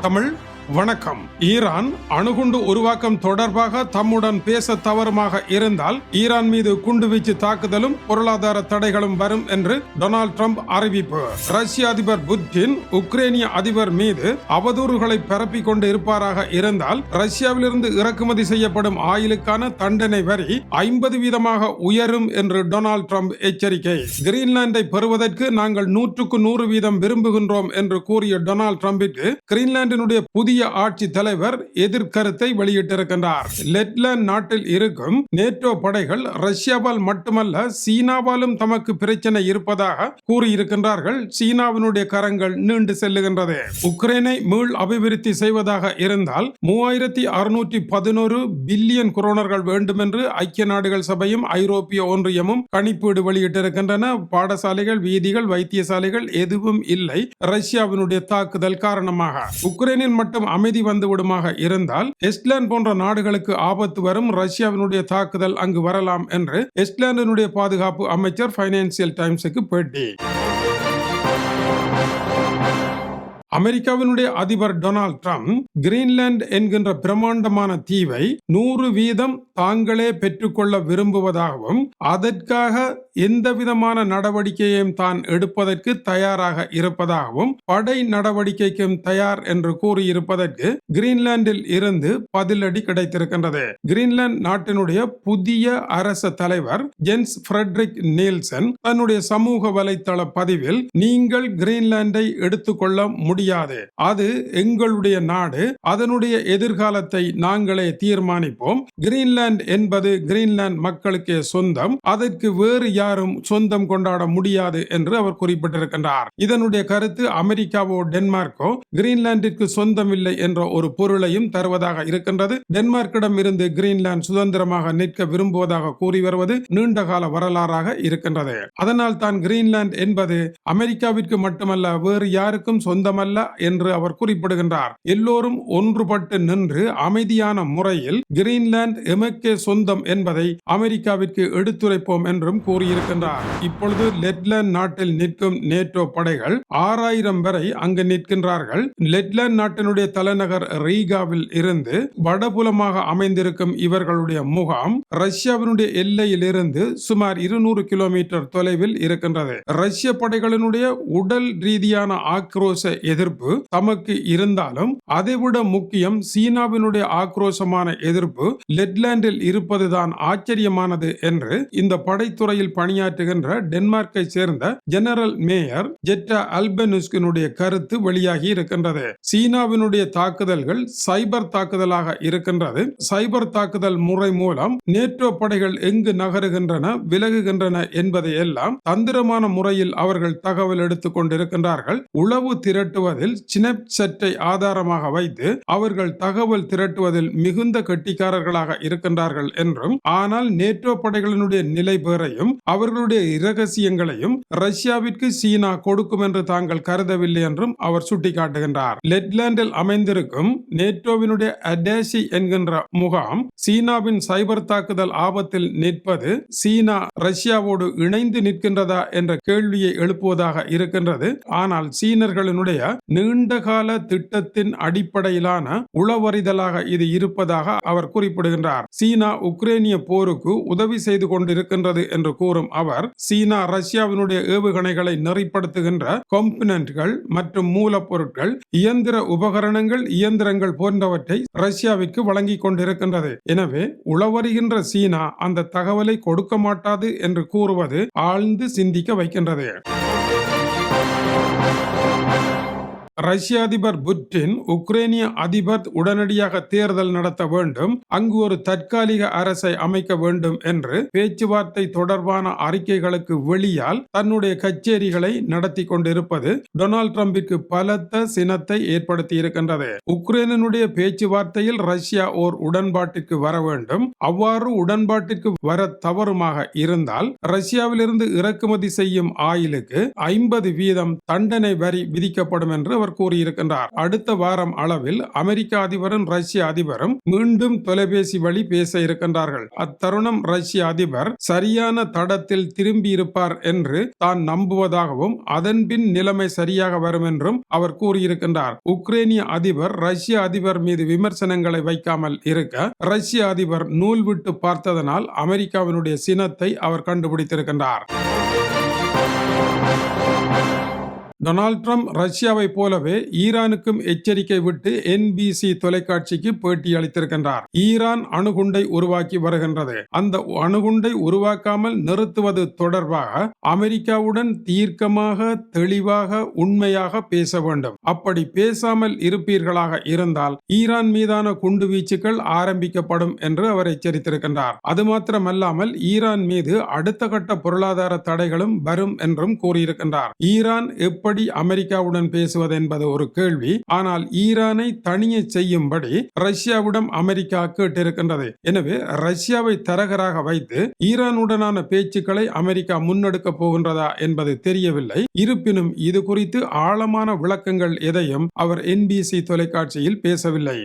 தமிழ். வணக்கம். ஈரான் அணுகுண்டு உருவாக்கம் தொடர்பாக தம்முடன் பேச தவறுமாக இருந்தால் ஈரான் மீது குண்டுவீச்சு தாக்குதலும் பொருளாதார தடைகளும் வரும் என்று டொனால்டு ட்ரம்ப் அறிவிப்பு. ரஷ்ய அதிபர் புட்டின் உக்ரைனிய அதிபர் மீது அவதூறுகளை பரப்பிக் கொண்டு இருப்பாராக இருந்தால் ரஷ்யாவிலிருந்து இறக்குமதி செய்யப்படும் ஆயிலுக்கான தண்டனை வரி ஐம்பது வீதமாக உயரும் என்று டொனால்ட் ட்ரம்ப் எச்சரிக்கை. கிரீன்லாந்தை பெறுவதற்கு நாங்கள் நூற்றுக்கு நூறு வீதம் விரும்புகின்றோம் என்று கூறிய டொனால்ட் ட்ரம்பிற்கு கிரீன்லாந்தினுடைய புதிய ஆட்சி தலைவர் எதிர்கருத்தை வெளியிட்டிருக்கின்றார். லெட்லாந்து நாட்டில் இருக்கும் நேட்டோ படைகள் ரஷ்யாவால் மட்டுமல்ல சீனாவாலும் தமக்கு பிரச்சனை இருப்பதாக கூறியிருக்கின்றார்கள். சீனாவினுடைய கரங்கள் நீண்டு செல்லுகின்றது. உக்ரைனை மீள் அபிவிருத்தி செய்வதாக இருந்தால் மூவாயிரத்தி அறுநூற்றி பதினோரு பில்லியன் குரோனர்கள் வேண்டும் என்று ஐக்கிய நாடுகள் சபையும் ஐரோப்பிய ஒன்றியமும் கணிப்பீடு வெளியிட்டிருக்கின்றன. பாடசாலைகள் வீதிகள் வைத்தியசாலைகள் எதுவும் இல்லை. ரஷ்யாவினுடைய தாக்குதல் காரணமாக. உக்ரைனில் மட்டும் அமைதி வந்துவிடுமாக இருந்தால் எஸ்ட்லேண்ட் போன்ற நாடுகளுக்கு ஆபத்து வரும் ரஷ்யாவினுடைய தாக்குதல் அங்கு வரலாம் என்று எஸ்ட்லாந்தினுடைய பாதுகாப்பு அமைச்சர் பைனான்சியல் டைம்ஸுக்கு பேட்டி. அமெரிக்காவினுடைய அதிபர் டொனால்ட் ட்ரம்ப் கிரீன்லாந்து என்கின்ற பிரம்மாண்டமான தீவை நூறு வீதம் தாங்களே பெற்றுக்கொள்ள விரும்புவதாகவும் அதற்காக எந்த விதமான நடவடிக்கையையும் தான் எடுப்பதற்கு தயாராக இருப்பதாகவும் படை நடவடிக்கைக்கும் தயார் என்று கூறியிருப்பதற்கு கிரீன்லாந்தில் இருந்து பதிலடி கிடைத்திருக்கின்றது. கிரீன்லாந்து நாட்டினுடைய புதிய அரச தலைவர் ஜென்ஸ் ஃபிரெட்ரிக் நீல்சன் தன்னுடைய சமூக வலைத்தள பதிவில் நீங்கள் கிரீன்லாந்தை எடுத்துக்கொள்ள முடியாது. அது எங்களுடைய நாடு அதனுடைய எதிர்காலத்தை நாங்களே தீர்மானிப்போம். கிரீன்லாந்து என்பது கிரீன்லாந்து மக்களுக்கே சொந்தம் அதற்கு வேறு யாரும் சொந்தம் கொண்டாட முடியாது என்று அவர் குறிப்பிட்டிருக்கின்றார். இதனுடைய கருத்து அமெரிக்காவோ டென்மார்க்கோ கிரீன்லாந்திற்கு சொந்தமில்லை என்ற ஒரு பொருளையும் தருவதாக இருக்கின்றது. டென்மார்க்கிடம் இருந்து கிரீன்லாந்து சுதந்திரமாக நிற்க விரும்புவதாக கூறி வருவது நீண்டகால வரலாறாக இருக்கின்றது. அதனால் தான் கிரீன்லாந்து என்பது அமெரிக்காவிற்கு மட்டுமல்ல வேறு யாருக்கும் சொந்தமல்ல என்று அவர் குறிப்பிடுகின்றார். எல்லோரும் ஒன்றுபட்டு நின்று அமைதியான முறையில் கிரீன்லாந்து எமக்கே சொந்தம் என்பதை அமெரிக்காவிற்கு எடுத்துரைப்போம் என்றும் கூறியிருக்கின்றார். இப்பொழுது லெட்லாந்து நாட்டில் நிற்கும் நேட்டோ படைகள் ஆறாயிரம் வரை அங்கு நிற்கின்றார்கள். லெட்லாந்து நாட்டினுடைய தலைநகர் ரீகாவில் இருந்து வடபுலமாக அமைந்திருக்கும் இவர்களுடைய முகாம் ரஷ்யாவினுடைய எல்லையில் இருந்து சுமார் இருநூறு கிலோமீட்டர் தொலைவில் இருக்கின்றது. ரஷ்ய படைகளினுடைய உடல் ரீதியான ஆக்ரோஷ எதிர்ப்பு தமக்கு இருந்தாலும் அதைவிட முக்கியம் சீனாவினுடைய ஆக்ரோஷமான எதிர்ப்பு லெட்லாண்டில் இருப்பதுதான் ஆச்சரியமானது என்று இந்த படைத்துறையில் பணியாற்றுகின்ற டென்மார்க்கை சேர்ந்த ஜெனரல் மேயர் ஜெட்டா அல்பெனுஸ்கினுடைய கருத்து வெளியாகி இருக்கின்றது. சீனாவினுடைய தாக்குதல்கள் சைபர் தாக்குதலாக இருக்கின்றது. சைபர் தாக்குதல் முறை மூலம் நேட்டோ படைகள் எங்கு நகருகின்றன விலகுகின்றன என்பதை எல்லாம் தந்திரமான முறையில் அவர்கள் தகவல் எடுத்துக் கொண்டிருக்கின்றார்கள். உளவு திரட்டு திரட்டுவதில் சினப்செட்டை ஆதாரமாக வைத்து அவர்கள் தகவல் திரட்டுவதில் மிகுந்த கெட்டிக்காரர்களாக இருக்கின்றார்கள் என்றும் ஆனால் நேட்டோ படைகளினுடைய நிலை பெறையும் அவர்களுடைய இரகசியங்களையும் ரஷ்யாவிற்கு சீனா கொடுக்கும் என்று தாங்கள் கருதவில்லை என்றும் அவர் சுட்டிக்காட்டுகின்றார். லெட்லாண்டில் அமைந்திருக்கும் நேட்டோவினுடைய அடேசி என்கின்ற முகாம் சீனாவின் சைபர் தாக்குதல் ஆபத்தில் நிற்பது சீனா ரஷ்யாவோடு இணைந்து நிற்கின்றதா என்ற கேள்வியை எழுப்புவதாக இருக்கின்றது. ஆனால் சீனர்களினுடைய நீண்டகால திட்டத்தின் அடிப்படையிலான உளவறிதலாக இது இருப்பதாக அவர் குறிப்பிடுகின்றார். சீனா உக்ரைனிய போருக்கு உதவி செய்து கொண்டிருக்கின்றது என்று கூறும் அவர் சீனா ரஷ்யாவினுடைய ஏவுகணைகளை நெறிப்படுத்துகின்ற காம்பனன்ட்கள் மற்றும் மூலப்பொருட்கள் இயந்திர உபகரணங்கள் இயந்திரங்கள் போன்றவற்றை ரஷ்யாவிற்கு வழங்கி கொண்டிருக்கின்றது. எனவே உளவறிகின்ற சீனா அந்த தகவலை கொடுக்க மாட்டாது என்று கூறுவது ஆழ்ந்து சிந்திக்க வைக்கின்றது. ரஷ்ய அதிபர் புட்டின் உக்ரைனிய அதிபர் உடனடியாக தேர்தல் நடத்த வேண்டும். அங்கு ஒரு தற்காலிக அரசை அமைக்க வேண்டும் என்று பேச்சுவார்த்தை தொடர்பான அறிக்கைகளுக்கு வெளியால் தன்னுடைய கச்சேரிகளை நடத்தி கொண்டிருப்பது டொனால்ட் ட்ரம்பிற்கு பலத்த சினத்தை ஏற்படுத்தி இருக்கின்றது உக்ரைனுடைய பேச்சுவார்த்தையில் ரஷ்யா ஓர் உடன்பாட்டிற்கு வர வேண்டும். அவ்வாறு உடன்பாட்டிற்கு வர தவறுமாக இருந்தால் ரஷ்யாவிலிருந்து இறக்குமதி செய்யும் ஆயிலுக்கு ஐம்பது வீதம் தண்டனை வரி விதிக்கப்படும் என்று அவர் கூறியிருக்கின்றார். அடுத்த வாரம் அளவில் அமெரிக்க அதிபரும் ரஷ்ய அதிபரும் மீண்டும் தொலைபேசி வழி பேச இருக்கின்றார்கள். அத்தருணம் ரஷ்ய அதிபர் சரியான தடத்தில் திரும்பி இருப்பார் என்று தான் நம்புவதாகவும் அதன்பின் நிலைமை சரியாக வரும் என்றும் அவர் கூறியிருக்கின்றார். உக்ரைனிய அதிபர் ரஷ்ய அதிபர் மீது விமர்சனங்களை வைக்காமல் இருக்க ரஷ்ய அதிபர் நூல் விட்டு பார்த்ததனால் அமெரிக்காவினுடைய சினத்தை அவர் கண்டுபிடித்திருக்கின்றார். டொனால்ட் ட்ரம்ப் ரஷ்யாவை போலவே ஈரானுக்கும் எச்சரிக்கை விட்டு என்பிசி தொலைக்காட்சிக்கு பேட்டி அளித்திருக்கின்றார். ஈரான் அணுகுண்டை உருவாக்கி வருகின்றது. அந்த அணுகுண்டை உருவாக்காமல் நிறுத்துவது தொடர்பாக அமெரிக்காவுடன் தீர்க்கமாக தெளிவாக உண்மையாக பேச வேண்டும். அப்படி பேசாமல் இருப்பீர்களாக இருந்தால் ஈரான் மீதான குண்டு வீச்சுக்கள் ஆரம்பிக்கப்படும் என்று அவர் எச்சரித்திருக்கின்றார். அது மாத்திரமல்லாமல் ஈரான் மீது அடுத்த கட்ட பொருளாதார தடைகளும் வரும் என்றும் கூறியிருக்கின்றார். ஈரான் எப்படி அமெரிக்காவுடன் பேசுவது என்பது ஒரு கேள்வி. ஆனால் ஈரானை தனிய செய்யும்படி ரஷ்யாவிடம் அமெரிக்கா கேட்டிருக்கின்றது. எனவே ரஷ்யாவை தரகராக வைத்து ஈரானுடனான பேச்சுக்களை அமெரிக்கா முன்னெடுக்க போகின்றதா என்பது தெரியவில்லை. இருப்பினும் இது குறித்து ஆழமான விளக்கங்கள் எதையும் அவர் என்பிசி தொலைக்காட்சியில் பேசவில்லை.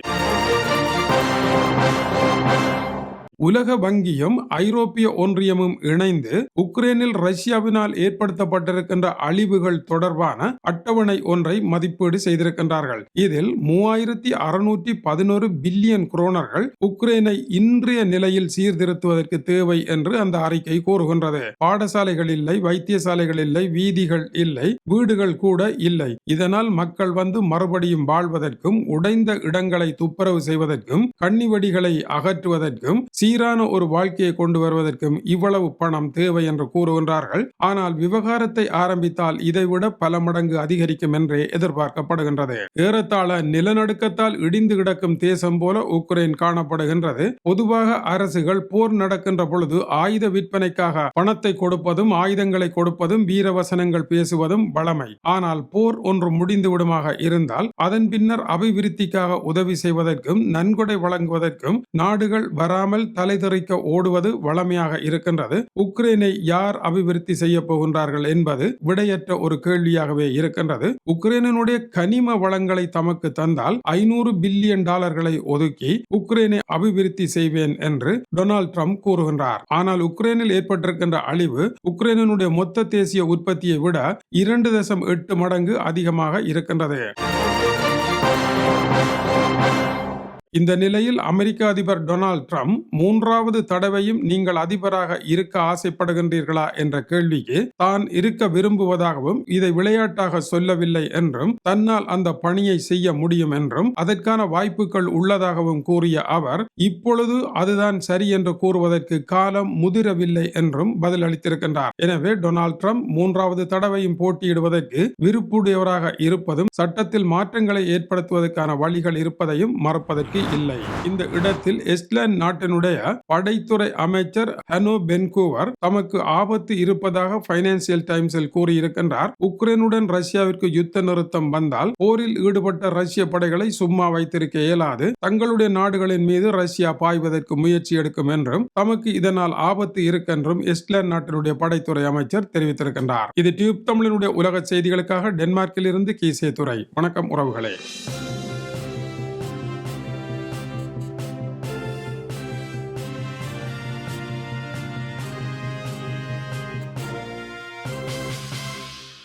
உலக வங்கியும் ஐரோப்பிய ஒன்றியமும் இணைந்து உக்ரைனில் ரஷ்யாவினால் ஏற்படுத்தப்பட்டிருக்கின்ற அழிவுகள் தொடர்பான அட்டவணை ஒன்றை மதிப்பீடு செய்திருக்கின்றார்கள். இதில் மூவாயிரத்தி அறுநூற்றி பதினோரு பில்லியன் குரோனர்கள் உக்ரைனை இன்றைய நிலையில் சீர்திருத்துவதற்கு தேவை என்று அந்த அறிக்கை கூறுகின்றது. பாடசாலைகள் இல்லை வைத்தியசாலைகள் இல்லை வீதிகள் இல்லை வீடுகள் கூட இல்லை. இதனால் மக்கள் வந்து மறுபடியும் வாழ்வதற்கும் உடைந்த இடங்களை துப்புரவு செய்வதற்கும் கண்ணிவடிகளை அகற்றுவதற்கும் சீரான ஒரு வாழ்க்கையை கொண்டு வருவதற்கும் இவ்வளவு பணம் தேவை என்று கூறுகின்றார்கள். ஆனால் விவகாரத்தை ஆரம்பித்தால் இதைவிட பல மடங்கு அதிகரிக்கும் என்றே எதிர்பார்க்கப்படுகின்றது. ஏறத்தாழ நிலநடுக்கத்தால் இடிந்து கிடக்கும் தேசம் போல உக்ரைன் காணப்படுகின்றது. பொதுவாக அரசுகள் போர் நடக்கின்ற பொழுது ஆயுத விற்பனைக்காக பணத்தை கொடுப்பதும் ஆயுதங்களை கொடுப்பதும் வீரவசனங்கள் பேசுவதும் வளமை ஆனால் போர் ஒன்று முடிந்து விடுமாக இருந்தால் அதன் பின்னர் அபிவிருத்திக்காக உதவி செய்வதற்கும் நன்கொடை வழங்குவதற்கும் நாடுகள் வராமல் தலைதெறிக்க ஓடுவது வளமையாக இருக்கின்றது. உக்ரைனை யார் அபிவிருத்தி செய்ய போகின்றார்கள் என்பது விடையற்ற ஒரு கேள்வியாகவே இருக்கின்றது. உக்ரைனுடைய கனிம வளங்களை தமக்கு தந்தால் ஐநூறு பில்லியன் டாலர்களை ஒதுக்கி உக்ரைனை அபிவிருத்தி செய்வேன் என்று டொனால்ட் ட்ரம்ப் கூறுகின்றார். ஆனால் உக்ரைனில் ஏற்பட்டிருக்கின்ற அழிவு உக்ரைனுடைய மொத்த தேசிய உற்பத்தியை விட இரண்டு தசம் எட்டு மடங்கு அதிகமாக இருக்கின்றது. இந்த நிலையில் அமெரிக்க அதிபர் டொனால்ட் ட்ரம்ப் மூன்றாவது தடவையும் நீங்கள் அதிபராக இருக்க ஆசைப்படுகின்றீர்களா? என்ற கேள்விக்கு தான் இருக்க விரும்புவதாகவும் இதை விளையாட்டாக சொல்லவில்லை என்றும் தன்னால் அந்த பணியை செய்ய முடியும் என்றும் அதற்கான வாய்ப்புகள் உள்ளதாகவும் கூறிய அவர் இப்பொழுது அதுதான் சரி என்று கூறுவதற்கு காலம் முதிரவில்லை என்றும் பதிலளித்திருக்கின்றார். எனவே டொனால்ட் ட்ரம்ப் மூன்றாவது தடவையும் போட்டியிடுவதற்கு விருப்புடையவராக இருப்பதும் சட்டத்தில் மாற்றங்களை ஏற்படுத்துவதற்கான வழிகள் இருப்பதையும் மறப்பதற்கு இல்லை. இந்த இடத்தில் எஸ்லாந்து நாட்டினுடைய படைத்துறை அமைச்சர் ஹனோ பென்கூவர் தமக்கு ஆபத்து இருப்பதாக பைனான்சியல் டைம்ஸில் கூறியிருக்கின்றார். உக்ரைனுடன் ரஷ்யாவிற்கு யுத்த நிறுத்தம் வந்தால் போரில் ஈடுபட்ட ரஷ்ய படைகளை சும்மா வைத்திருக்க இயலாது. தங்களுடைய நாடுகளின் மீது ரஷ்யா பாய்வதற்கு முயற்சி எடுக்கும் என்றும் தமக்கு இதனால் ஆபத்து இருக்கென்றும் எஸ்லாந்து நாட்டினுடைய படைத்துறை அமைச்சர் தெரிவித்திருக்கின்றார். இது டியூப் தமிழனுடைய உலக செய்திகளுக்காக டென்மார்க்கில் இருந்து கீசே துறை. வணக்கம் உறவுகளே.